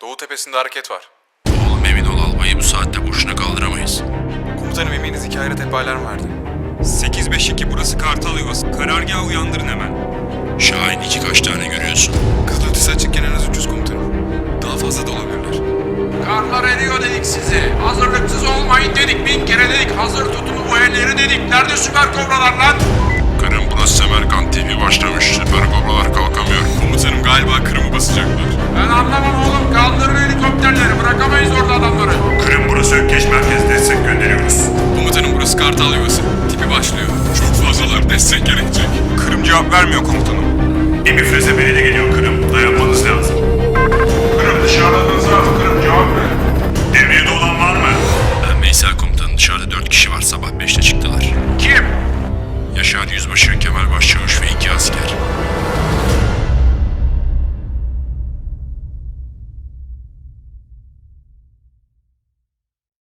Doğu tepesinde hareket var. Oğlum emin ol albayı bu saatte boşuna kaldıramayız. Komutanım eminiz iki ayrı tepe alarm verdi. 852 burası Kartal Yuvası. Karargahı uyandırın hemen. Şahin iki kaç tane görüyorsun? Kızılötesi açıkken en az 300 komutanım. Daha fazla da olabilirler. Karlar eriyor dedik sizi. Hazırlıksız olmayın dedik. Bin kere dedik. Hazır tutun bu elleri dedik. Nerede süper kobralar lan? Kırım burası Semerkant TV başlamış. kartal yuvası. Tipi başlıyor. Çok fazlalar. Destek gerekecek. Kırım cevap vermiyor komutanım. Bir müfreze beni de geliyor Kırım. Dayanmanız lazım. Kırım dışarıdadınız artık Kırım cevap ver. Devriyede olan var mı? Ben Meysel komutanım dışarıda dört kişi var. Sabah beşte çıktılar. Kim? Yaşar Yüzbaşı, Kemal Başçavuş ve iki asker.